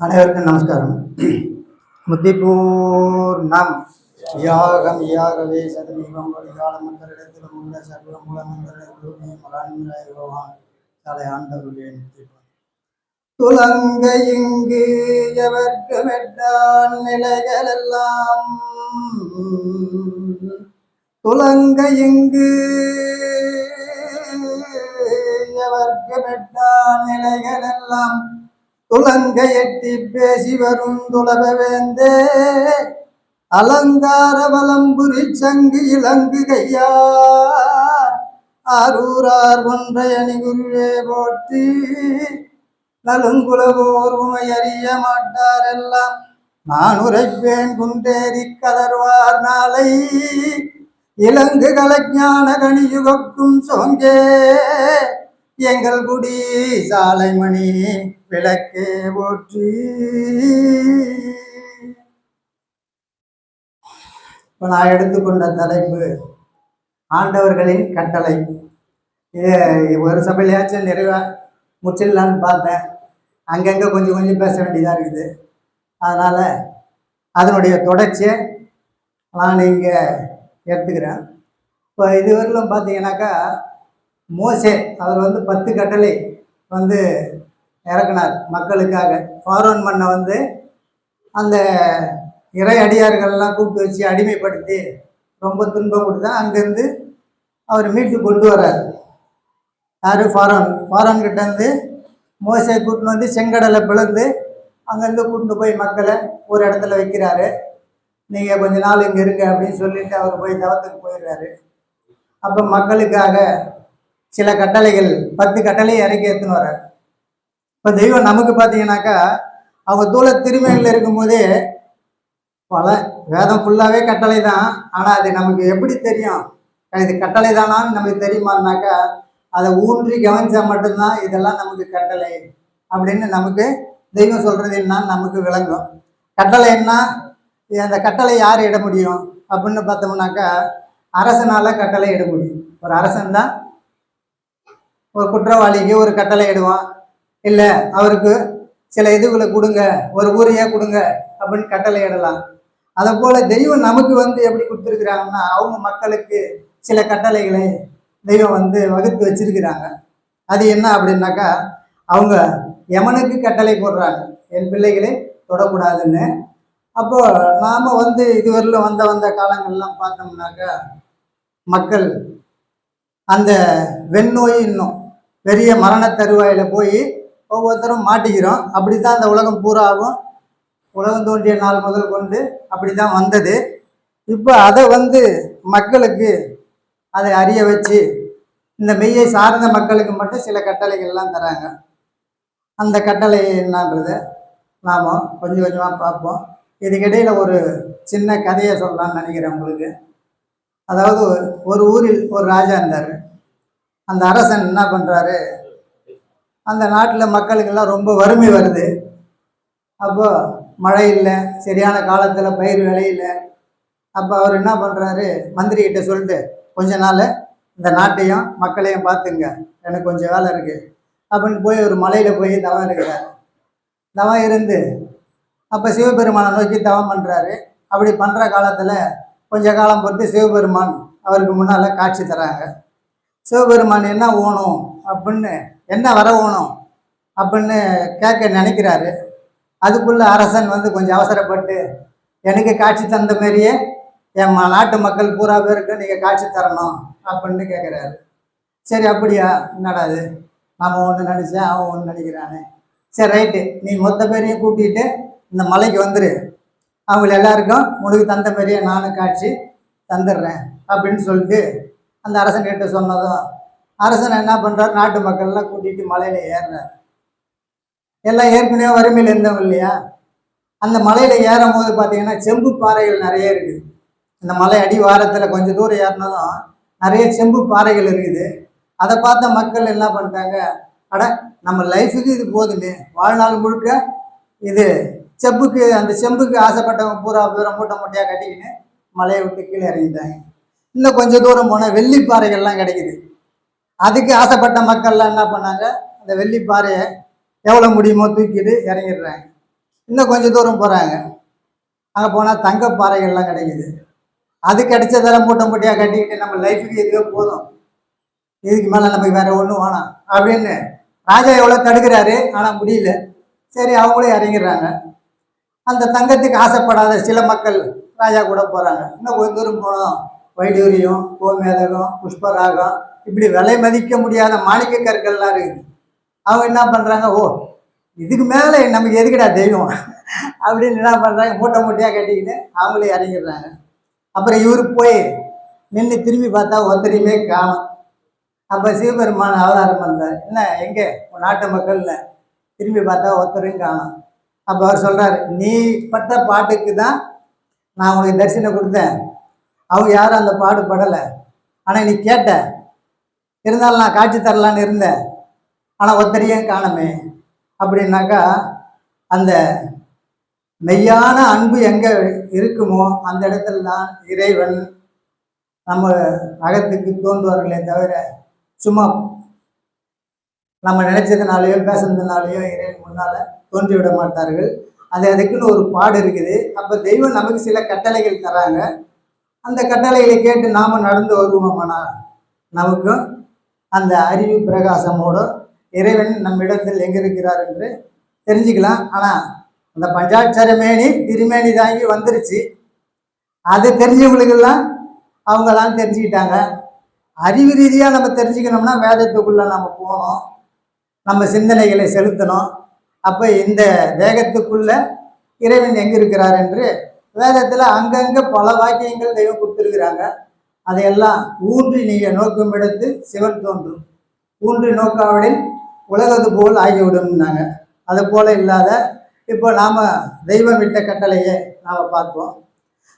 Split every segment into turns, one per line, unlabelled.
அனைவருக்கும் நமஸ்காரம். முத்திப்பூர்ணம் யாகம் யாகவே சதமீபம் வழிகால மந்திரிடத்திலும் உள்ள சர்வ மூல மந்திரங்களுமே பகவான் தலை ஆண்டவருடைய முத்திப்பூர். துலங்க இங்கு எவர்க்கு மெட்டான் நிலைகளெல்லாம்? துலங்க இங்கு எவர்க்கு மெட்டான் நிலைகளெல்லாம்? துலங்க எட்டி பேசி வரும் துளபவேந்தே. அலங்கார வலம்புரி சங்கு இலங்கு கையா. அரூரார் ஒன்றை அணி குருவே போற்றி. நலுங்குலவோர் உமை அறிய மாட்டாரெல்லாம். நான் உரைப்பேன் குண்டேறி கதர்வார் நாளை. இலங்கு கலஞான கணியுகக்கும் சோங்கே. எங்கள் குடி சாலைமணி விளக்கே போற்றி. இப்போ நான் எடுத்துக்கொண்ட தலைப்பு ஆண்டவர்களின் கட்டளை இது ஒரு சபையிலையாச்சும் நிறைவா முச்சிடலான்னு பார்த்தேன். அங்கங்கே கொஞ்சம் கொஞ்சம் பேச வேண்டியதாக இருக்குது. அதனால் அதனுடைய தொடர்ச்சியை நான் இங்கே எடுத்துக்கிறேன். இப்போ இதுவரையிலும் பார்த்தீங்கன்னாக்கா மோசே அவர் வந்து பத்து கட்டளை வந்து இறக்குனார் மக்களுக்காக. ஃபாரோன் மண்ணை வந்து அந்த இறை அடியார்கள்லாம் கூப்பிட்டு வச்சு அடிமைப்படுத்தி ரொம்ப துன்பம் கொடுத்தா அங்கேருந்து அவர் மீட்டு கொண்டு வர்றார். யார்? ஃபாரோன். ஃபாரோன் கிட்ட மோசை கூட்டின்னு வந்து செங்கடலை பிளந்து அங்கேருந்து கூட்டிட்டு போய் மக்களை ஒரு இடத்துல வைக்கிறாரு. நீங்கள் கொஞ்ச நாள் இங்கே இருங்க அப்படின்னு சொல்லிட்டு அவர் போய் தவத்துக்கு போயிடுறாரு. அப்போ மக்களுக்காக சில கட்டளைகள் பத்து கட்டளையை இறக்கி எடுத்துன்னு வர்றார். இப்போ தெய்வம் நமக்கு பார்த்தீங்கன்னாக்கா அவங்க தூள திருமையில் இருக்கும்போதே பல வேதம் ஃபுல்லாகவே கட்டளை தான் ஆனால் அது நமக்கு எப்படி தெரியும்? இது கட்டளை தானான்னு நமக்கு தெரியுமான்னாக்கா அதை ஊன்றி கவனிச்சா மட்டும்தான் இதெல்லாம் நமக்கு கட்டளை அப்படின்னு நமக்கு தெய்வம் சொல்கிறது என்னன்னு நமக்கு விளங்கும். கட்டளை என்ன? அந்த கட்டளை யார் இட முடியும்? அப்படின்னு பார்த்தோம்னாக்கா அரசனால் கட்டளை இட முடியும். ஒரு அரசன் தான் ஒரு குற்றவாளிக்கு ஒரு கட்டளை இடுவான். இல்லை அவருக்கு சில இதுகளை கொடுங்க ஒரு ஊரையே கொடுங்க அப்படின்னு கட்டளை இடலாம். அதை போல தெய்வம் நமக்கு வந்து எப்படி கொடுத்துருக்குறாங்கன்னா அவங்க மக்களுக்கு சில கட்டளைகளை தெய்வம் வந்து வகுத்து வச்சிருக்கிறாங்க. அது என்ன அப்படின்னாக்கா அவங்க யமனுக்கு கட்டளை போடுறாங்க. என் பிள்ளைகளை தொடக்கூடாதுன்னு. அப்போது நாம் வந்து இதுவரையிலும் வந்த வந்த காலங்கள்லாம் பார்த்தோம்னாக்கா மக்கள் அந்த வெண்ணோய் இன்னும் பெரிய மரண தருவாயில போய் ஒவ்வொருத்தரும் மாட்டிக்கிறோம் அப்படி தான் அந்த உலகம் பூராவும் உலகம் தோன்றிய நாள் முதல் கொண்டு அப்படி தான் வந்தது. இப்போ அதை வந்து மக்களுக்கு அதை அறிய வச்சு இந்த மெய்யை சார்ந்த மக்களுக்கு மட்டும் சில கட்டளைகள்லாம் தராங்க. அந்த கட்டளை என்னன்றதை? நாம் கொஞ்சம் கொஞ்சமாக பார்ப்போம். இதுக்கிடையில் ஒரு சின்ன கதையை சொல்லலாம்னு நினைக்கிறேன் உங்களுக்கு. அதாவது ஒரு ஊரில் ஒரு ராஜா இருந்தார். அந்த அரசன் என்ன பண்ணுறாரு அந்த நாட்டில் மக்களுக்கெல்லாம் ரொம்ப வறுமை வருது. அப்போ மழை இல்லை சரியான காலத்தில் பயிர் விளையில. அப்போ அவர் என்ன பண்ணுறாரு மந்திரிகிட்ட சொல்லிட்டு கொஞ்ச நாள் இந்த நாட்டையும் மக்களையும் பார்த்துங்க. எனக்கு கொஞ்சம் வேலை இருக்குது அப்படின்னு போய் ஒரு மலையில் போய் தவம் இருக்கிறார். தவம் இருந்து அப்போ சிவபெருமானை நோக்கி தவம் பண்ணுறாரு அப்படி பண்ணுற காலத்தில் கொஞ்ச காலம் பொறுத்து சிவபெருமான் அவருக்கு முன்னால் காட்சி தராங்க. சிவபெருமான் என்ன ஓணும் அப்படின்னு என்ன வரவோணும் அப்படின்னு கேட்க நினைக்கிறாரு. அதுக்குள்ளே அரசன் வந்து கொஞ்சம் அவசரப்பட்டு எனக்கு காட்சி தந்த மாரியே என் ம- நாட்டு மக்கள் பூரா பேருக்கு நீங்கள் காட்சி தரணும் அப்படின்னு கேட்குறாரு. சரி அப்படியா? என்னடா அது நாம ஒன்று நினச்சேன் அவன் ஒன்று நினைக்கிறானே சரி ரைட்டு. நீ மொத்த பேரையும் கூட்டிகிட்டு இந்த மலைக்கு வந்துரு. அவங்க எல்லாருக்கும் உனக்கு தந்த மாரியே நானும் காட்சி தந்துடுறேன் அப்படின்னு சொல்லிட்டு அந்த அரசன் கிட்ட சொன்னதும் அரசன் என்ன பண்ணுறாரு நாட்டு மக்கள்லாம் கூட்டிகிட்டு மலையில் ஏறுறாரு. எல்லாம் ஏற்கனவே வறுமையில் இருந்தவங்க இல்லையா? அந்த மலையில் ஏறும் போது பார்த்தீங்கன்னா செம்பு பாறைகள் நிறைய இருக்குது. இந்த மலை அடி வாரத்தில் கொஞ்சம் தூரம் ஏறினதும் நிறைய செம்பு பாறைகள் இருக்குது. அதை பார்த்த மக்கள் என்ன பண்ணிட்டாங்க? அட நம்ம லைஃபுக்கு இது போதுமே. வாழ்நாள் முழுக்க இது செம்புக்கு அந்த செம்புக்கு ஆசைப்பட்டவங்க பூரா பூரா மூட்டை மூட்டையாக கட்டிக்கின்னு மலையை விட்டு கீழே இறங்கிட்டாங்க. இன்னும் கொஞ்சம் தூரம் போனால் வெள்ளி பாறைகள்லாம் கிடைக்குது. அதுக்கு ஆசைப்பட்ட மக்கள்லாம் என்ன பண்ணாங்க? அந்த வெள்ளி பாறையை எவ்வளோ முடியுமோ தூக்கிட்டு இறங்கிடுறாங்க. இன்னும் கொஞ்சம் தூரம் போகிறாங்க அங்கே போனால் தங்கப்பாறைகள்லாம் கிடைக்குது. அது கிடைச்சதெல்லாம் மூட்டை மூட்டையாக கட்டிக்கிட்டு நம்ம லைஃபுக்கு இதுவே போதும். இதுக்கு மேலே நமக்கு வேறு ஒன்றும் வேணாம் அப்படின்னு ராஜா எவ்வளோ தடுக்கிறாரு ஆனால் முடியல. சரி அவங்களும் இறங்கிடுறாங்க. அந்த தங்கத்துக்கு ஆசைப்படாத சில மக்கள் ராஜா கூட போகிறாங்க இன்னும் கொஞ்சம் தூரம் போனோம். வைடூரியம் கோமேதகம் புஷ்பராகம் இப்படி விலை மதிக்க முடியாத மாணிக்க கற்கள்லாம் இருக்குது. அவங்க என்ன பண்ணுறாங்க ஓ இதுக்கு மேலே நமக்கு எதுக்குடா தெய்வம்? அப்படின்னு என்ன பண்ணுறாங்க மூட்டை மூட்டையாக கட்டிக்கிட்டு அவங்களே இறங்கிடுறாங்க. அப்புறம் இவர் போய் நின்று திரும்பி பார்த்தா ஒருத்தரையுமே காணும். அப்போ சிவபெருமான் அவதாரம் பண்ணுறார் என்ன எங்கே? உன் நாட்டு மக்களில். திரும்பி பார்த்தா ஒருத்தரையும் காணும். அப்போ அவர் சொல்கிறார் நீ பட்ட பாட்டுக்கு தான் நான் உனக்கு தரிசனம் கொடுத்தேன். அவங்க யாரும் அந்த பாடு படலை ஆனால் நீ கேட்ட. இருந்தாலும் நான் காட்சி தரலான்னு இருந்தேன். ஆனால் ஒத்தரையும் காணமே. அப்படின்னாக்கா அந்த மெய்யான அன்பு எங்கே இருக்குமோ அந்த இடத்துல தான் இறைவன் நம்ம அகத்துக்கு தோன்றுவார்களே தவிர சும்மா நம்ம நினைச்சதுனாலயோ பேசுனதுனாலையோ இறைவன் முன்னால் தோன்றி விட மாட்டார்கள். அது அதுக்குன்னு ஒரு பாடு இருக்குது. அப்போ தெய்வம் நமக்கு சில கட்டளைகள் தராங்க. அந்த கட்டளைகளை கேட்டு நாம் நடந்து வருவோமானா? நமக்கும் அந்த அறிவு பிரகாசமோடு இறைவன் நம்மிடத்தில் எங்கே இருக்கிறார் என்று தெரிஞ்சுக்கலாம். ஆனால் அந்த பஞ்சாட்சர மேனி திருமேனி தாங்கி வந்துருச்சு. அது தெரிஞ்சவங்களுக்கெல்லாம் அவங்கெல்லாம் தெரிஞ்சுக்கிட்டாங்க. அறிவு ரீதியாக நம்ம தெரிஞ்சுக்கணும்னா வேதத்துக்குள்ளே நம்ம போகணும். நம்ம சிந்தனைகளை செலுத்தணும். அப்போ இந்த வேகத்துக்குள்ளே இறைவன் எங்கே இருக்கிறார் என்று வேதத்தில் அங்கங்கே பல வாக்கியங்கள் தெய்வம் கொடுத்துருக்குறாங்க. அதையெல்லாம் ஊன்றி நீங்கள் நோக்கும் எடுத்து சிவன் தோன்றும். ஊன்றி நோக்காவிடில் உலகது போல் ஆகிவிடும்னாங்க. அது போல இல்லாத இப்போ நாம் தெய்வம் விட்ட கட்டளையை நாம் பார்ப்போம்.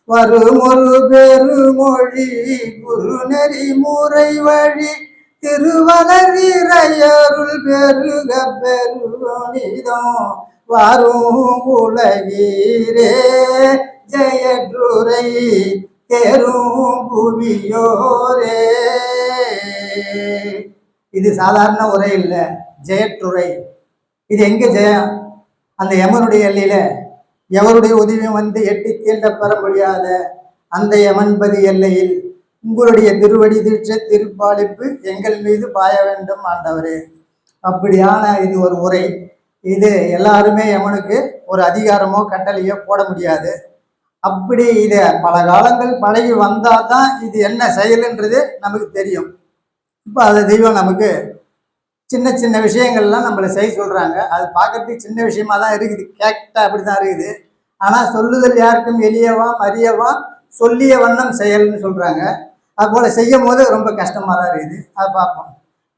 வரும் ஒரு பெருமொழி குரு நெறி முறை வழி திருவளரிறையருள் பெருக பெருநிதம் வரும் உலகீரே ஜெயற்றுரை தேரும் புவியோரே. இது சாதாரண உரை இல்லை ஜெயற்றுரை. இது எங்க ஜெயம்? அந்த யமனுடைய எல்லையில. எவருடைய உதவியும் வந்து எட்டி தீண்ட பெற முடியாத அந்த யமன்பதி எல்லையில் உங்களுடைய திருவடி தீட்சை திருப்பாலிப்பு எங்கள் மீது பாய வேண்டும் ஆண்டவரே. அப்படியான இது ஒரு உரை. இது எல்லாருமே யமனுக்கு ஒரு அதிகாரமோ கட்டளையோ போட முடியாது. அப்படி இதை பல காலங்கள் பழகி வந்தால் தான் இது என்ன செயலுன்றது நமக்கு தெரியும். இப்போ அது தெய்வம் நமக்கு சின்ன சின்ன விஷயங்கள்லாம் நம்மளை செய்ய சொல்கிறாங்க அது பார்க்கறதுக்கு சின்ன விஷயமா தான் இருக்குது. கேட்டால் அப்படி தான் இருக்குது. ஆனால் சொல்லுதல் யாருக்கும் எளியவா மரியவா சொல்லிய வண்ணம் செயல்னு சொல்கிறாங்க அதுபோல் செய்யும் போது ரொம்ப கஷ்டமாக தான் இருக்குது. அதை பார்ப்போம்.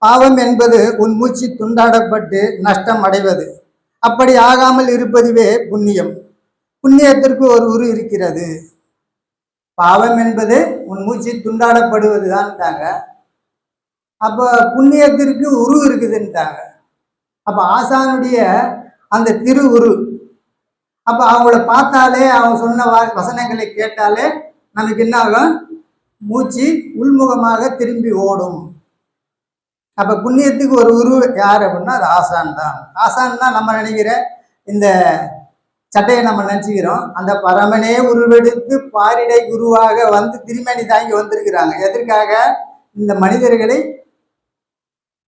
பாவம் என்பது உன் மூச்சு துண்டாடப்பட்டு நஷ்டம் அடைவது. அப்படி ஆகாமல் இருப்பதுவே புண்ணியம். புண்ணியத்திற்கு ஒரு உரு இருக்கிறது. பாவம் என்பது உன் மூச்சு துண்டாடப்படுவது தான்ட்டாங்க அப்போ புண்ணியத்திற்கு உரு இருக்குதுன்ட்டாங்க. அப்போ ஆசானுடைய அந்த திரு உரு அப்போ அவங்கள பார்த்தாலே அவங்க சொன்ன வா வசனங்களை கேட்டாலே நமக்கு என்ன ஆகும்? மூச்சு உள்முகமாக திரும்பி ஓடும். அப்போ புண்ணியத்துக்கு ஒரு உரு யார் அப்படின்னா அது ஆசான் தான். ஆசான் தான் நம்ம நினைக்கிற இந்த சட்டையை நம்ம நினச்சிக்கிறோம். அந்த பரமனே உருவெடுத்து பாரிடை குருவாக வந்து திருமணி தாங்கி வந்திருக்கிறாங்க. எதற்காக? இந்த மனிதர்களை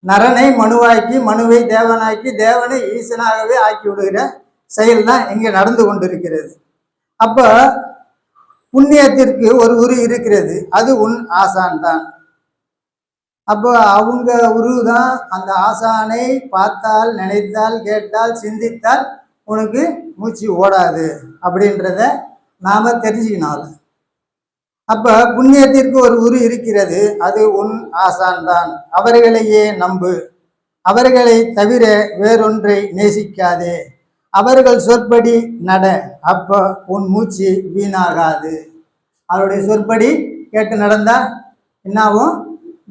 நரனை மனுவாக்கி மனுவை தேவனாக்கி தேவனை ஈசனாகவே ஆக்கி விடுகிற செயல் தான் இங்கே நடந்து கொண்டிருக்கிறது. அப்போ புண்ணியத்திற்கு ஒரு உரு இருக்கிறது. அது உன் ஆசான் தான். அப்போ அவங்க உரு தான் அந்த ஆசானை பார்த்தால் நினைத்தால் கேட்டால் சிந்தித்தால் உனக்கு மூச்சு ஓடாது அப்படின்றத நாம் தெரிஞ்சுக்கணும் அப்போ புண்ணியத்திற்கு ஒரு உரு இருக்கிறது அது உன் ஆசான் தான் அவர்களையே நம்பு. அவர்களை தவிர வேறொன்றை நேசிக்காதே. அவர்கள் சொற்படி நட அப்போ உன் மூச்சு வீணாகாது. அவருடைய சொற்படி கேட்டு நடந்தா என்னாகும்?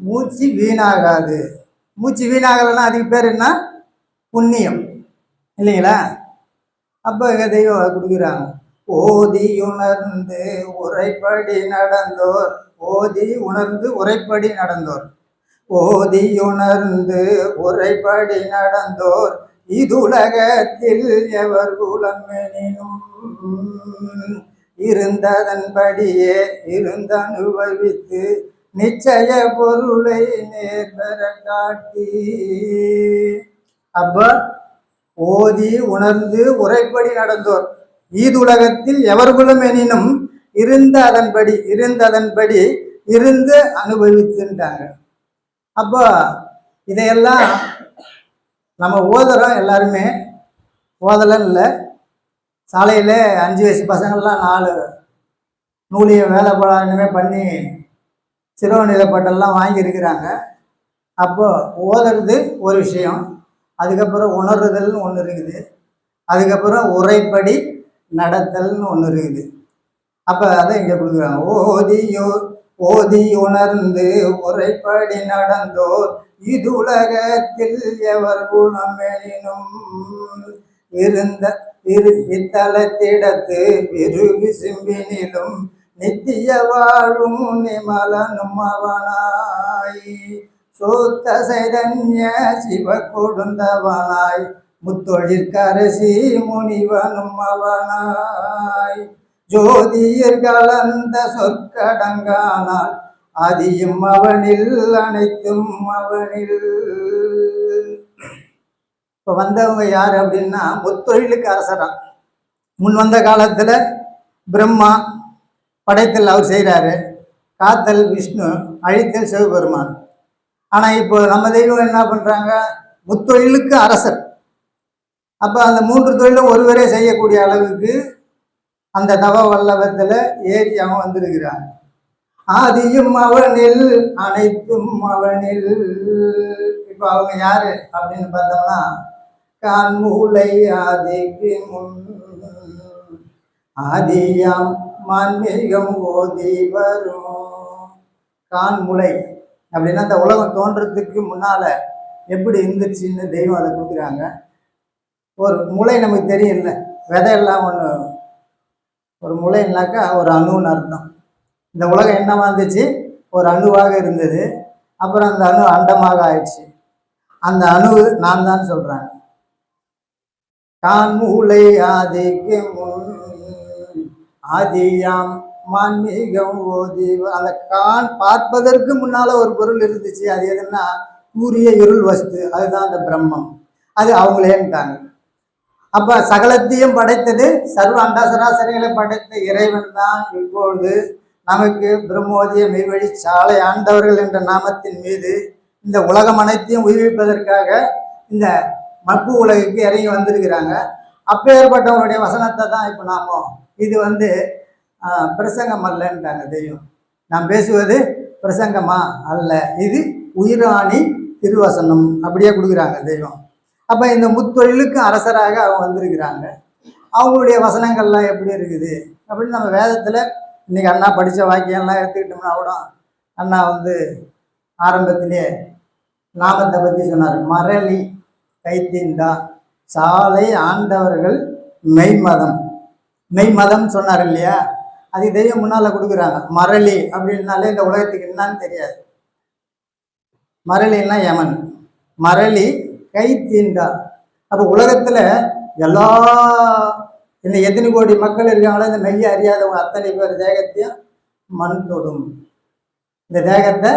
மூச்சு வீணாகாது. மூச்சு வீணாகலைன்னா அதுக்கு பேர் என்ன? புண்ணியம். இல்லைங்களா? அப்போ தெய்வம் கொடுக்குறாங்க. ஓதி உணர்ந்து உரைப்படி நடந்தோர் ஓதி உணர்ந்து உரைப்படி நடந்தோர். ஓதி உணர்ந்து உரைப்படி நடந்தோர் இதுலகத்தில் எவர் குலமெனினும் இருந்ததன்படியே இருந்த அனுபவித்து நிச்சய பொருளை நேர்வர காட்டி அப்போ ஓதி உணர்ந்து உரைப்படி நடந்தோர். ஈதுலகத்தில் எவர்களும் எனினும் இருந்த அதன்படி இருந்ததன்படி இருந்து அனுபவித்துட்டாங்க அப்போ இதையெல்லாம் நம்ம ஓதுறோம் எல்லாருமே. ஓதலன்னு இல்லை. சாலையில் அஞ்சு வயசு பசங்கள்லாம் நாலு நூலிய வேலை படாமே பண்ணி சிறுவநிலைப்பட்டெல்லாம் வாங்கியிருக்கிறாங்க. அப்போது ஓதுறது ஒரு விஷயம். அதுக்கப்புறம் உணர்றதல்னு ஒன்று இருக்குது. அதுக்கப்புறம் உரைப்படி நடத்தல்னு ஒன்று இருக்குது. அப்போ அதை இங்கே கொடுக்குறாங்க. ஓதியோ ஓதி உணர்ந்து உரைப்படி நடந்தோர் இது உலகத்தில் எவர் குணமெனினும் இருந்த இரு இத்தலத்திடத்து இரு விசும்பினிலும் நித்திய வாழும் நிமலனும் அவனாய். சூத்த சைதன்ய சிவ கொடுந்தவனாய் முத்தொழிற்கரசி முனிவனும் அவனாய். ஜோதியர் கலந்த சொற்கடங்கானால் அதியும் அவனில் அனைத்தும் அவனில். இப்போ வந்தவங்க யார் அப்படின்னா முத்தொழிலுக்கு அரசராம். முன் வந்த காலத்தில் பிரம்மா படைத்தல் அவர் செய்கிறாரு காத்தல் விஷ்ணு அழித்தல் சிவபெருமான். ஆனால் இப்போ நம்ம தெய்வம் என்ன பண்ணுறாங்க முத்தொழிலுக்கு அரசர். அப்போ அந்த மூன்று தொழிலும் ஒருவரே செய்யக்கூடிய அளவுக்கு அந்த தவ வல்லவத்தில் ஏறி அவன் வந்திருக்கிறான். ஆதியும் அவனில் அனைத்தும் அவனில். இப்போ அவங்க யாரு அப்படின்னு பார்த்தோம்னா கான்மூலை ஆதிக்கு முன். ஆதியாம் மான்மீகம் ஓதி வரும். கான்முலை அப்படின்னா அந்த உலகம் தோன்றதுக்கு முன்னால் எப்படி இருந்துச்சுன்னு தெய்வம் அதை கொடுக்குறாங்க. ஒரு முளை நமக்கு தெரியல. விதையெல்லாம் ஒன்று ஒரு முளைனாக்கா ஒரு அணுன்னு அர்த்தம். இந்த உலகம் என்னவா இருந்துச்சு? ஒரு அணுவாக இருந்தது. அப்புறம் அந்த அணு அண்டமாக ஆயிடுச்சு. அந்த அணு நான் தான் சொல்கிறாங்க கான் மூளை ஆதிக்கு முன் ஆதியாம். மான்மீகம் ஓதி அந்த கான் பார்ப்பதற்கு முன்னால ஒரு பொருள் இருந்துச்சு. அது எதுன்னா கூறிய இருள் வஸ்து. அதுதான் அந்த பிரம்மம். அது அவங்களேன்ட்டாங்க. அப்ப சகலத்தையும் படைத்தது சர்வ அண்டாசராசரிகளை படைத்த இறைவன் தான். இப்பொழுது நமக்கு பிரம்மோதிய மெய்வழி சாலை ஆண்டவர்கள் என்ற நாமத்தின் மீது இந்த உலகம் அனைத்தையும் உயிர்விப்பதற்காக இந்த மப்பு உலகுக்கு இறங்கி வந்திருக்கிறாங்க. அப்பேற்பட்டவருடைய வசனத்தை தான் இப்போ நாமோ இது வந்து பிரசங்கம் அல்லன்றாங்க தெய்வம். நான் பேசுவது பிரசங்கமா அல்ல. இது உயிராணி திருவசனம் அப்படியே கொடுக்குறாங்க தெய்வம். அப்போ இந்த முத்தொழிலுக்கு அரசராக அவங்க வந்திருக்கிறாங்க. அவங்களுடைய வசனங்கள்லாம் எப்படி இருக்குது? அப்படின்னு நம்ம வேதத்தில் இன்றைக்கி அண்ணா படித்த வாக்கியம்லாம் எடுத்துக்கிட்டோம்னா கூட அண்ணா வந்து ஆரம்பத்திலே நாமத்தை பற்றி சொன்னார். மரளி கைத்தீண்டா சாலை ஆண்டவர்கள் மெய்மதம். மெய்மதம் சொன்னார் இல்லையா? அது தெய்வம் முன்னால் கொடுக்குறாங்க. மரளி அப்படின்னாலே இந்த உலகத்துக்கு என்னன்னு தெரியாது. மரளின்னா யமன். மரளி கை தீண்டா. அப்போ உலகத்தில் எல்லா இந்த எத்தனை கோடி மக்கள் இருக்காங்களோ இந்த மெய்ய அறியாதவங்க அத்தனை பேர் தேகத்தையும் மண் தொடும். இந்த தேகத்தை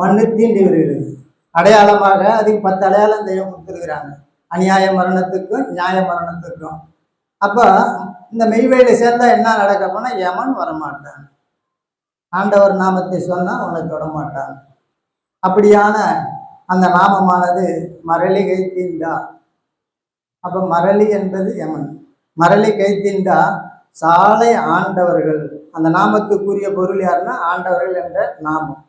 மண்ணு தீண்டி வருகிறது. அடையாளமாக அதுக்கு பத்து அடையாளம் தெய்வம் கொடுத்துருக்குறாங்க. அநியாய மரணத்துக்கும் நியாய மரணத்துக்கும். அப்போ இந்த மெய்வேலை சேர்ந்தால் என்ன நடக்க போனா யமன் வரமாட்டான். ஆண்டவர் நாமத்தை சொன்னால் உனக்கு தொட அப்படியான அந்த நாமமானது மரளி கைத்தீண்டா அப்போ மரளி என்பது யமன். மரளி கைத்தீண்டா சாலை ஆண்டவர்கள். அந்த நாமத்துக்குரிய பொருள் யாருன்னா ஆண்டவர்கள் என்ற நாமம்.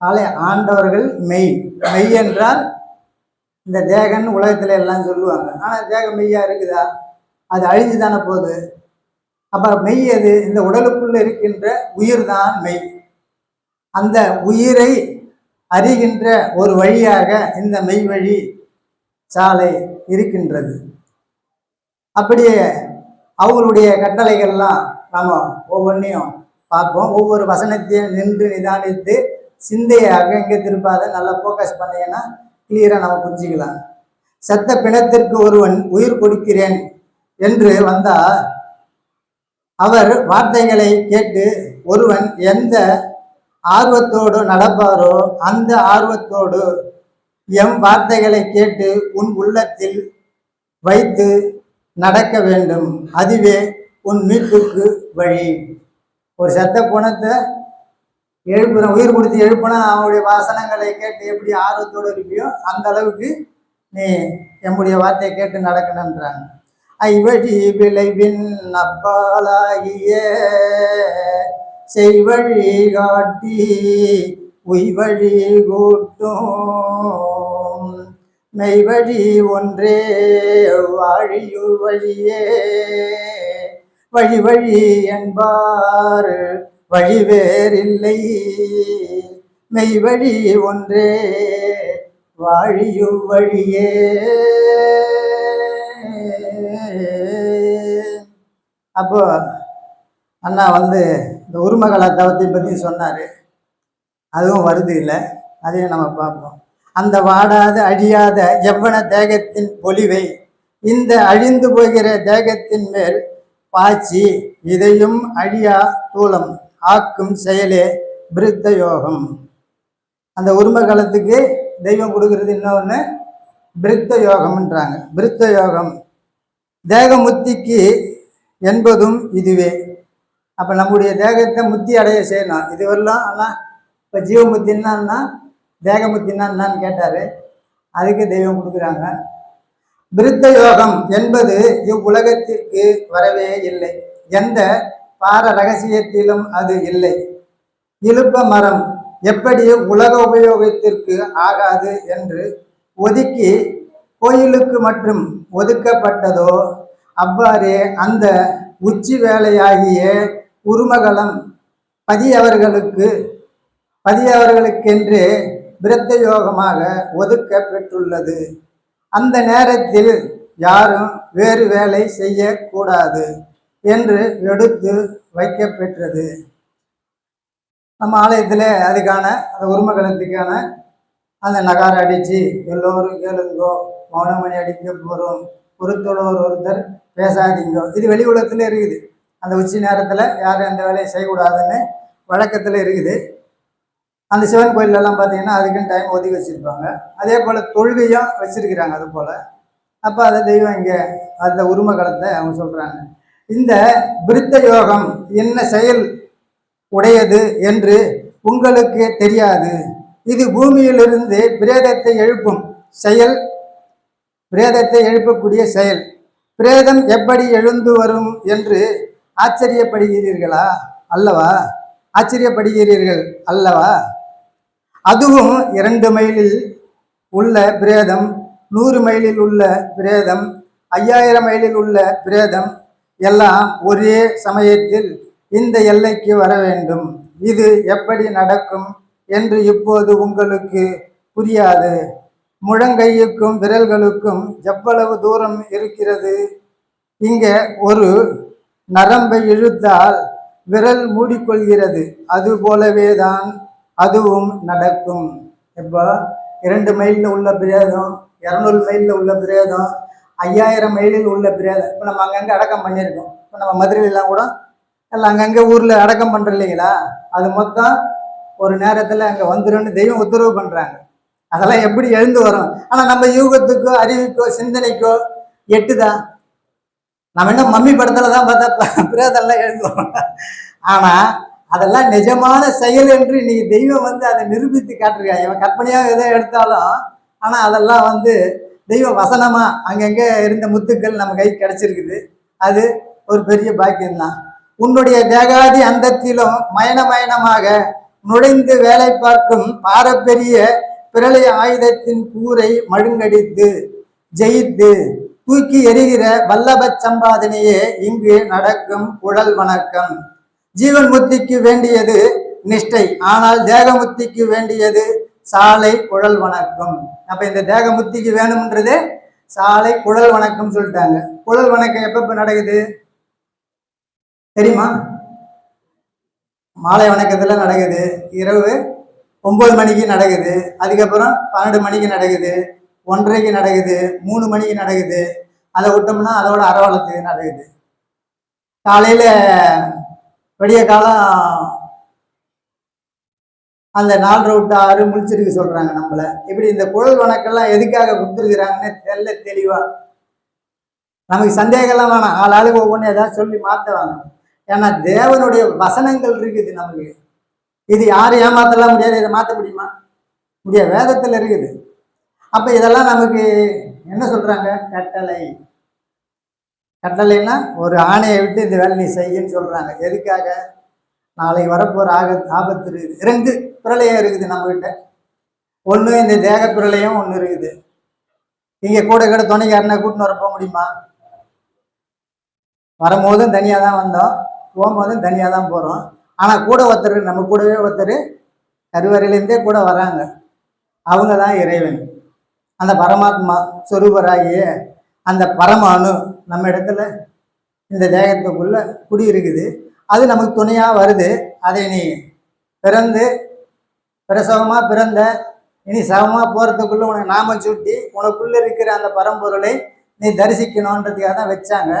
சாலை ஆண்டவர்கள் மெய். மெய் என்றால் இந்த தேகன் உலகத்தில் எல்லாம் சொல்லுவாங்க. ஆனால் தேகம் மெய்யா இருக்குதா? அது அழிஞ்சு தானே போகுது? அப்போ மெய் அது இந்த உடலுக்குள்ள இருக்கின்ற உயிர் தான் மெய். அந்த உயிரை அறிகின்ற ஒரு வழியாக இந்த மெய் வழி சாலை இருக்கின்றது. அப்படியே அவங்களுடைய கட்டளைகள்லாம் நம்ம ஒவ்வொன்றையும் பார்ப்போம். ஒவ்வொரு வசனத்தையும் நின்று நிதானித்து சிந்தையை அங்கங்கே திருப்பாத நல்லா ஃபோக்கஸ் பண்ணீங்கன்னா கிளியராக நம்ம புரிஞ்சுக்கலாம். செத்த பிணத்திற்கு ஒருவன் உயிர் கொடுக்கிறேன். என்று வந்தால் அவர் வார்த்தைகளை கேட்டு ஒருவன் எந்த ஆர்வத்தோடு நடப்பாரோ அந்த ஆர்வத்தோடு எம் வார்த்தைகளை கேட்டு உன் உள்ளத்தில் வைத்து நடக்க வேண்டும். அதுவே உன் மீட்புக்கு வழி. ஒரு செத்த குணத்தை எழுப்புற உயிர் கொடுத்து எழுப்புனா அவனுடைய வாசனங்களை கேட்டு எப்படி ஆர்வத்தோடு இருப்பியோ அந்த அளவுக்கு நீ எம்முடைய வார்த்தையை கேட்டு நடக்கணுன்றாங்க ஐவழி விளைவின் அப்பாலாகிய செய்வழி காட்டி உய்வழி கூட்டும். மெய்வழி ஒன்றே வாழியு வழியே. வழி வழி என்பார் வழி வேறில்லை மெய்வழி ஒன்றே வாழியு வழியே. அப்போ அண்ணா வந்து இந்த உருமகள தவத்தை பற்றி சொன்னார். அதுவும் வருது இல்லை. அதையும் நம்ம பார்ப்போம். அந்த வாடாத அழியாத எவ்வன தேகத்தின் பொலிவை இந்த அழிந்து போகிற தேகத்தின் மேல் பாய்ச்சி இதையும் அழியா தூளம் ஆக்கும் செயலே பிருத்த யோகம். அந்த உரும காலத்துக்கு தெய்வம் கொடுக்கறது இன்னொன்று பிருத்த யோகம்ன்றாங்க. பிருத்த யோகம். தேகமுத்திக்கு என்பதும் இதுவே. அப்போ நம்முடைய தேகத்தை முத்தி அடைய செய்யணும். இதுவரெல்லாம் ஆனால் இப்போ ஜீவமுத்தின்னா தேகமுத்தின்னா என்னன்னு கேட்டார். அதுக்கு தெய்வம் கொடுக்குறாங்க. விருத்த யோகம் என்பது இவ்வுலகத்திற்கு வரவே இல்லை. எந்த பார ரகசியத்திலும் அது இல்லை. இழுப்ப மரம் எப்படி உலக உபயோகத்திற்கு ஆகாது என்று ஒதுக்கி கோயிலுக்கு மற்றும் ஒதுக்கப்பட்டதோ அவ்வாறே அந்த உச்சி வேலையாகிய உருமகலம் பதியவர்களுக்கு பதியவர்களுக்கென்றே விரத்த யோகமாக ஒதுக்க பெற்றுள்ளது. அந்த நேரத்தில் யாரும் வேறு வேலை செய்யக்கூடாது என்று எடுத்து வைக்கப்பெற்றது நம்ம ஆலயத்தில் அதுக்கான அந்த உருமகலத்துக்கான அந்த நகாரம் அடித்து எல்லோரும் கேளுங்கோ மௌனமணி அடிக்க போகிறோம் ஒருத்தரோட ஒருத்தர் பேசாதீங்க. இது வெளி உலகத்தில் இருக்குது. அந்த உச்சி நேரத்தில் யாரும் எந்த வேலையும் செய்யக்கூடாதுன்னு வழக்கத்தில் இருக்குது. அந்த சிவன் கோயிலெல்லாம் பார்த்தீங்கன்னா அதுக்குன்னு டைம் ஒதுக்கி வச்சுருப்பாங்க. அதே போல் தொழுகையும் வச்சுருக்கிறாங்க அது போல். அப்போ அதை தெய்வம் இங்கே அந்த உரும அவங்க சொல்கிறாங்க இந்த பிரித்த யோகம் என்ன செயல் உடையது என்று உங்களுக்கு தெரியாது. இது பூமியிலிருந்து பிரேதத்தை எழுப்பும் செயல் பிரேதத்தை எழுப்பக்கூடிய செயல். பிரேதம் எப்படி எழுந்து வரும் என்று ஆச்சரியப்படுகிறீர்களா? அல்லவா? ஆச்சரியப்படுகிறீர்கள் அல்லவா? அதுவும் இரண்டு மைலில் உள்ள பிரேதம் நூறு மைலில் உள்ள பிரேதம் ஐயாயிரம் மைலில் உள்ள பிரேதம் எல்லாம் ஒரே சமயத்தில் இந்த எல்லைக்கு வர வேண்டும். இது எப்படி நடக்கும் என்று இப்போது உங்களுக்கு புரியாது. முழங்கையுக்கும் விரல்களுக்கும் எவ்வளவு தூரம் இருக்கிறது? இங்கே ஒரு நரம்பை இழுத்தால் விரல் மூடிக்கொள்கிறது. அது போலவே தான் அதுவும் நடக்கும். இப்போ இரண்டு மைலில் உள்ள பிரேதம் இரநூறு மைலில் உள்ள பிரேதம் ஐயாயிரம் மைலில் உள்ள பிரேதம். இப்போ நம்ம அங்கங்கே அடக்கம் பண்ணியிருக்கோம். இப்போ நம்ம மதுரையிலாம் கூட எல்லாம் அங்கங்கே ஊரில் அடக்கம் பண்ணுறோம் இல்லைங்களா? அது மொத்தம் ஒரு நேரத்தில் அங்கே வந்துடும் தெய்வம் உத்தரவு பண்ணுறாங்க அதெல்லாம் எப்படி எழுந்து வரும்? ஆனால் நம்ம யூகத்துக்கோ அறிவுக்கோ சிந்தனைக்கோ எட்டுதான் நம்ம என்ன மம்மி படத்துல தான் பார்த்தா பிரேதெல்லாம் எழுந்து வரும். ஆனால் அதெல்லாம் நிஜமான செயல் என்று இன்னைக்கு தெய்வம் வந்து அதை நிரூபித்து காட்டிருக்காங்க. இவன் கற்பனையாக எதை எடுத்தாலும் ஆனால் அதெல்லாம் வந்து தெய்வ வசனமாக அங்கங்கே இருந்த முத்துக்கள் நம்ம கை கிடச்சிருக்குது. அது ஒரு பெரிய பாக்கியம்தான். உன்னுடைய தேகாதி அந்தத்திலும் மயன மயனமாக நுழைந்து வேலை பார்க்கும் பாரம்பரிய பிரளய ஆயுதத்தின் கூரை மழுங்கடித்து ஜெயித்து தூக்கி எறிகிற வல்லப சம்பாதனையே இங்கு நடக்கும் குழல் வணக்கம். ஜீவன் முத்திக்கு வேண்டியது நிஷ்டை ஆனால் தேகமுத்திக்கு வேண்டியது சாலை குழல் வணக்கம். அப்ப இந்த தேகமுத்திக்கு வேணும்ன்றது சாலை குழல் வணக்கம் சொல்லிட்டாங்க. குழல் வணக்கம் எப்ப நடக்குது? தெரியுமா? மாலை வணக்கத்தில் நடக்குது. இரவு ஒம்பது மணிக்கு நடக்குது அதுக்கப்புறம் பன்னெண்டு மணிக்கு நடக்குது ஒன்றரைக்கு நடக்குது மூணு மணிக்கு நடக்குது. அதை விட்டோம்னா அதோட அரவலத்துக்கு நடக்குது. காலையில் விடிய காலம் அந்த நாலு ரவுட்டு ஆறு முழிச்சிருக்க சொல்கிறாங்க நம்மளை. இப்படி இந்த குழல் வணக்கெல்லாம் எதுக்காக கொடுத்துருக்குறாங்கன்னு தெல்ல தெளிவாக நமக்கு சந்தேகம்லாம் வேணாம். ஆள் ஆளுக்கு ஒவ்வொன்று ஏதாவது சொல்லி மாற்றுவாங்க ஏன்னா தேவனுடைய வசனங்கள் இருக்குது நமக்கு. இது யாரும் ஏமாத்தலாம் முடியாது இதை மாற்ற முடியுமா? முடியாது வேதத்தில் இருக்குது. அப்போ இதெல்லாம் நமக்கு என்ன சொல்கிறாங்க கட்டளை. கட்டளைன்னா ஒரு ஆணையை விட்டு இந்த வேலை நீ செய்யுன்னு சொல்கிறாங்க எதுக்காக? நாளைக்கு வரப்போகிற ஆக ஆபத்து இருக்குது. ரெண்டு பிரளயம் இருக்குது நம்மகிட்ட. ஒன்று இந்த தேக பிரளயம் ஒன்று இருக்குது. இங்கே கூட கூட துணை யாருன்னா கூட்டின்னு வர போக முடியுமா? வரும்போதும் தனியாக தான் வந்தோம். போகும்போதும் தனியாக தான் போகிறோம் ஆனால் கூட ஒருத்தர் நம்ம கூடவே ஒருத்தர் கருவறையிலேருந்தே கூட வராங்க. அவங்க தான் இறைவன். அந்த பரமாத்மா சொரூபராகிய அந்த பரமானு நம்ம இடத்துல இந்த தேகத்துக்குள்ளே குடி இருக்குது அது நமக்கு துணையாக வருது. அதை நீ பிறந்து பிரசவமாக பிறந்த இனி சவமாக போகிறதுக்குள்ளே உனக்கு நாம சுட்டி உனக்குள்ளே இருக்கிற அந்த பரம்பொருளை நீ தரிசிக்கணுன்றதுக்காக தான் வச்சாங்க.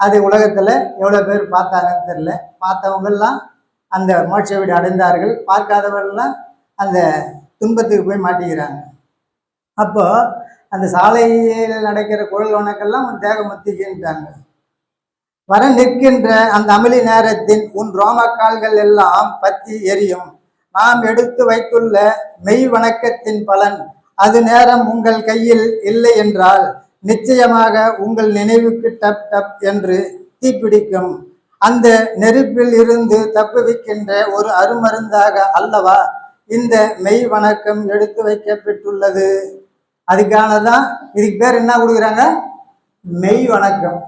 அது உலகத்தில் எவ்வளோ பேர் பார்த்தாங்கன்னு தெரில பார்த்தவங்கெல்லாம் அந்த மோட்ச வீடு அடைந்தார்கள். பார்க்காதவர்கள்லாம் அந்த துன்பத்துக்கு போய் மாட்டிக்கிறாங்க. அப்போது அந்த சாலையில் நடக்கிற குழல் உனக்கெல்லாம் உன் தேகமுத்திக்கின்றாங்க வர நிற்கின்ற அந்த அமளி நேரத்தின் உன் ரோமக்கால்கள் எல்லாம் பற்றி எரியும். நாம் எடுத்து வைத்துள்ள மெய் வணக்கத்தின் பலன் அது நேரம் உங்கள் கையில் இல்லை என்றால் நிச்சயமாக உங்கள் நினைவுக்கு டப் டப் என்று தீப்பிடிக்கும். அந்த நெருப்பில் இருந்து தப்புவிக்கின்ற ஒரு அருமருந்தாக அல்லவா? இந்த மெய் வணக்கம் எடுத்து வைக்கப்பட்டுள்ளது. அதுக்கானதான் இதுக்கு பேர் என்ன கொடுக்குறாங்க? மெய் வணக்கம்.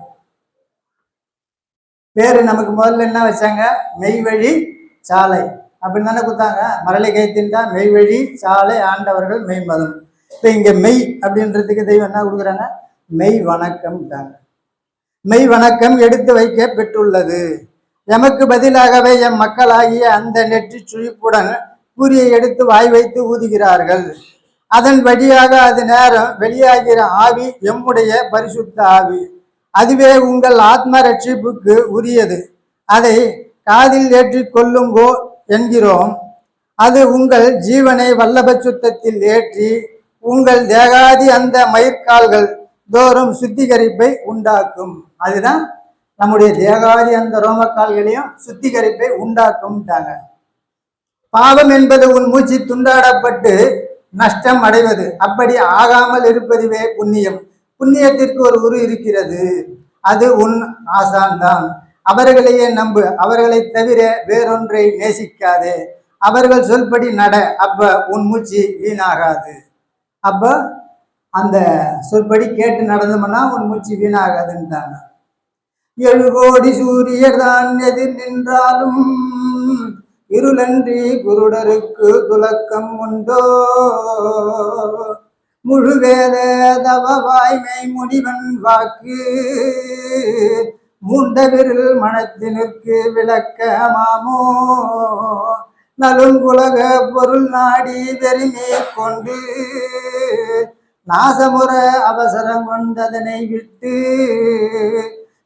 பேர் நமக்கு முதல்ல என்ன வச்சாங்க? மெய்வழி சாலை. அப்படின்னு தானே கொடுத்தாங்க. மரளை கைத்தின்டா மெய்வழி சாலை ஆண்டவர்கள் மெய் மதம். இப்போ இங்கே மெய் அப்படின்றதுக்கு தெய்வம் என்ன கொடுக்குறாங்க? மெய் வணக்கம்ட்டாங்க. மெய் வணக்கம் எடுத்து வைக்க பெற்றுள்ளது. எமக்கு பதிலாகவே எம் மக்களாகிய அந்த நெற்றி சுழிப்புடன் கூறியை எடுத்து வாய் வைத்து ஊதுகிறார்கள். அதன் வழியாக அது நேரம் வெளியாகிற ஆவி எம்முடைய பரிசுத்த ஆவி. அதுவே உங்கள் ஆத்ம ரட்சிப்புக்கு உரியது. அதை காதில் ஏற்றி கொள்ளுங்கோ என்கிறோம். அது உங்கள் ஜீவனை வல்லப சுத்தத்தில் ஏற்றி உங்கள் தேகாதி அந்த மயிர்கால்கள் தோறும் சுத்திகரிப்பை உண்டாக்கும். அதுதான் நம்முடைய தேகாதி அந்த ரோமக்கால்களையும் சுத்திகரிப்பை உண்டாக்கும்ட்டாங்க. பாவம் என்பது உன் மூச்சு துண்டாடப்பட்டு நஷ்டம் அடைவது. அப்படி ஆகாமல் இருப்பதுவே புண்ணியம். புண்ணியத்திற்கு ஒரு உரு இருக்கிறது. அது உன் ஆசான்தான். அவர்களையே நம்பு. அவர்களை தவிர வேறொன்றை நேசிக்காதே. அவர்கள் சொல்படி நட. அப்ப உன் மூச்சு வீணாகாது. அப்ப அந்த சொற்படி கேட்டு நடந்தோம்னா உன் மூச்சு வீணாகாதுன்றாங்க. ஏழு கோடி சூரியர் தான் எதிர் நின்றாலும் இருளன்றி குருடருக்கு துலக்கம் உண்டோ? முழுவேத தவ வாய்மை முனிவன் வாக்கு மூண்டவிரில் மனத்தினருக்கு விளக்கமாமோ நலுங்குலக பொருள் நாடி வெறுமே கொண்டு நாசமுற அவசரம் கொண்டதனை விட்டு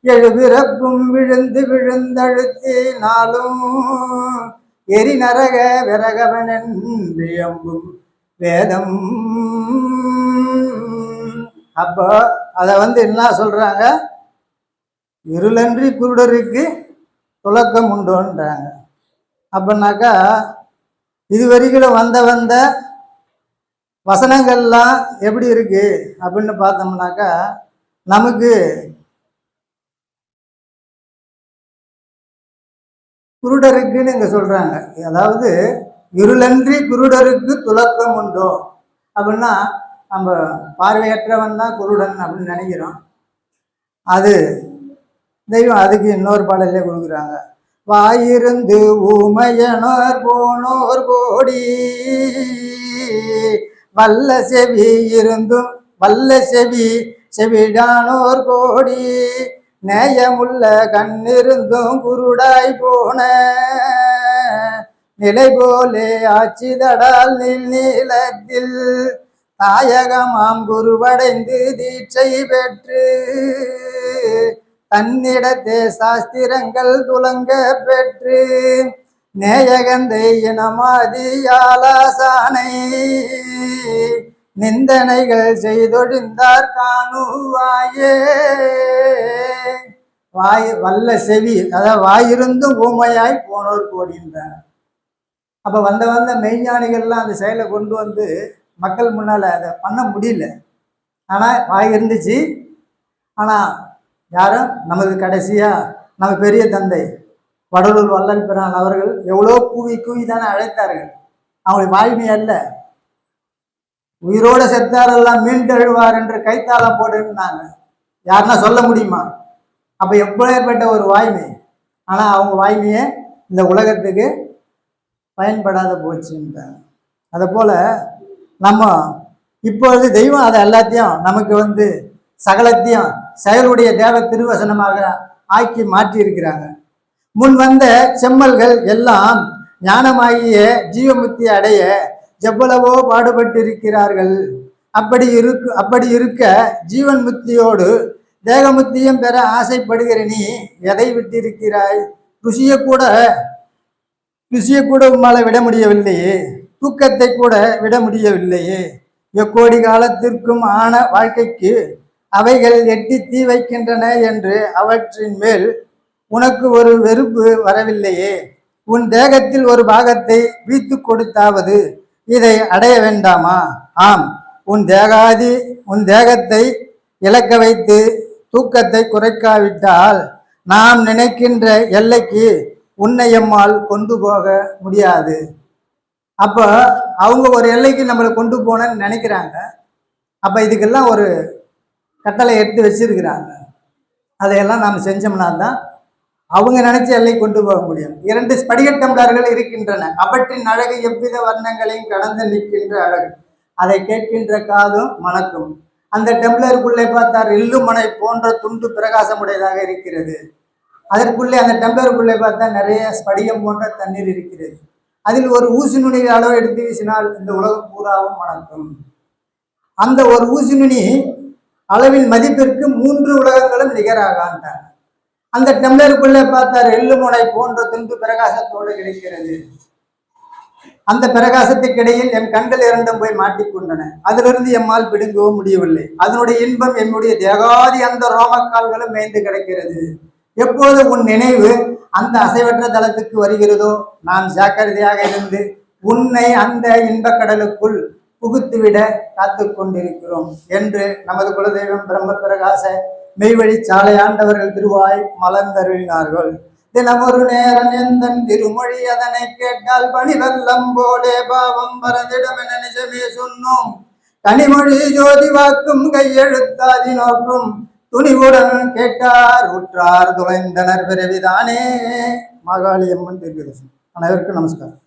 எழுபிறப்பும் விழுந்து விழுந்தழுத்தினாலும் எரி நரக விரகவன் என்று எம்பும் வேதம். அப்போ அதை வந்து என்ன சொல்றாங்க? இருளன்றி குருடருக்கு துலக்கம் உண்டோன்றாங்க அப்படின்னாக்கா இது வரைக்கும் வந்த வந்த வசனங்கள்லாம் எப்படி இருக்கு அப்படின்னு பார்த்தோம்னாக்கா நமக்கு குருடருக்குன்னு இங்கே சொல்கிறாங்க அதாவது இருளன்றி குருடருக்கு துலக்கம் உண்டோ? அப்படின்னா நம்ம பார்வையற்றவன் தான் குருடன் அப்படின்னு நினைக்கிறோம். அது தெய்வம் அதுக்கு இன்னொரு பாடலே கொடுக்குறாங்க. வாயிருந்து ஊமையனோர் போனோர் கோடி வல்ல செவி இருந்தும் வல்ல செவி செவிடானோர் கோடி. நேயமுள்ள கண்ணிருந்தும் குருடாய் போன. நிலை போலே ஆட்சிதடால் நில் நீளத்தில் தாயகமாம் குருவடைந்து தீட்சை பெற்று. தன்னிடத்தே சாஸ்திரங்கள் துலங்க பெற்று நேயகந்தை இனமாதியாலாசானை. நிந்தனைகள் செய்தொழிந்தார் காணுவாயே. வாய் வல்ல செவி அதாவது வாயிருந்தும் ஊமையாய் போனோர் கோடின்றார் அப்ப வந்த வந்த மெய்ஞானிகள்லாம் அந்த செயலை கொண்டு வந்து மக்கள் முன்னால அதை பண்ண முடியல. ஆனா வாய் இருந்துச்சு. ஆனா யாரும் நமது கடைசியா நம்ம பெரிய தந்தை வடலூர் வள்ளல் பிரான் அவர்கள் எவ்வளோ கூவி கூவி தானே அழைத்தார்கள். அவங்களுடைய வாய்மை அல்ல. உயிரோடு செத்தாரெல்லாம் மீண்டெழுவார் என்று கைத்தாளம் போடுன்னாங்க யாருன்னா சொல்ல முடியுமா? அப்ப எப்பேற்பட்ட ஒரு வாய்மை? ஆனால் அவங்க வாய்மையை இந்த உலகத்துக்கு பயன்படாத போச்சுன்றாங்க அதை போல் நம்ம இப்பொழுது தெய்வம் அதை எல்லாத்தையும் நமக்கு வந்து சகலத்தையும் செயலுடைய தேவ திருவசனமாக ஆக்கி மாற்றி இருக்கிறாங்க முன் வந்த செம்மல்கள் எல்லாம் ஞானமாகிய ஜீவமுக்தி அடைய எவ்வளவோ பாடுபட்டிருக்கிறார்கள். அப்படி இருக்கு அப்படி இருக்க ஜீவன் முக்தியோடு தேகமுத்தியும் பெற ஆசைப்படுகிற நீ எதை விட்டிருக்கிறாய்? ருசியை கூட ருசியை கூட உம்மால விட முடியவில்லையே. தூக்கத்தை கூட விட முடியவில்லையே. எக்கோடி காலத்திற்கும் ஆன வாழ்க்கைக்கு அவைகள் எட்டி தீ வைக்கின்றன என்று அவற்றின் மேல் உனக்கு ஒரு வெறுப்பு வரவில்லையே. உன் தேகத்தில் ஒரு பாகத்தை வீத்து கொடுத்தாவது. இதை அடைய வேண்டாமா? ஆம். உன் தேகாதி உன் தேகத்தை இழக்க வைத்து தூக்கத்தை குறைக்காவிட்டால் நாம் நினைக்கின்ற எல்லைக்கு உன்னை எம்மால் கொண்டு போக முடியாது. அப்போ அவங்க ஒரு எல்லைக்கு நம்மளை கொண்டு போனன்னு நினைக்கிறாங்க. அப்போ இதுக்கெல்லாம் ஒரு கட்டளை எடுத்து வச்சிருக்கிறாங்க. அதையெல்லாம் நாம் செஞ்சோம்னா தான் அவங்க நினைச்ச எல்லை கொண்டு போக முடியும். இரண்டு ஸ்படிக டம்ளர்கள் இருக்கின்றன. அவற்றின் அழகு எவ்வித வர்ணங்களையும் கடந்து நிற்கின்ற அழகு. அதை கேட்கின்ற காதும் மணக்கும். அந்த டம்ளருக்குள்ளே பார்த்தார் எள்ளுமனை போன்ற துண்டு பிரகாசமுடையதாக இருக்கிறது. அதற்குள்ளே அந்த டம்ளருக்குள்ளே பார்த்தா நிறைய ஸ்படிகம் போன்ற தண்ணீர் இருக்கிறது. அதில் ஒரு ஊசி நுனி அளவு எடுத்து வீசினால் இந்த உலகம் பூராவும் மணக்கும். அந்த ஒரு ஊசி நுனி அளவின் மதிப்பிற்கு மூன்று உலகங்களும் நிகராகான்றார் அந்த டம்ளருக்குள்ளே பார்த்தார் எள்ளுமுனை போன்ற துண்டு பிரகாசத்தோடு கிடைக்கிறது. அந்த பிரகாசத்துக்கிடையில் என் கண்கள் இரண்டும் போய் மாட்டிக்கொண்டன. அதிலிருந்து எம்மால் பிடுங்கவும் முடியவில்லை. அதனுடைய இன்பம் என்னுடைய தேகாதி அந்த ரோமக்கால்களும் மேய்ந்து கிடக்கிறது. எப்போது உன் நினைவு அந்த அசைவற்ற தளத்துக்கு வருகிறதோ நான் ஜாக்கிரதையாக இருந்து உன்னை அந்த இன்பக் கடலுக்குள் புகுத்துவிட காத்து கொண்டிருக்கிறோம் என்று நமது குலதெய்வம் பிரம்ம பிரகாச மெய்வழி சாலையாண்டவர்கள் திருவாய் மலர்ந்தருளினார்கள். தினமொரு நேரம் எந்தன் திருமொழி அதனை கேட்டால் பணிவல்லம் போலே பாவம் பரந்திடம் என நிஜமே சொன்னோம். கனிமொழி ஜோதி வாக்கும் கையெழுத்தாதி நோக்கும். துணிவுடன் கேட்டார் உற்றார் துளைந்தனர் பிறவிதானே. மாகாளியம்மன் தீர்க்கதர்சனம் அனைவருக்கும் நமஸ்காரம்.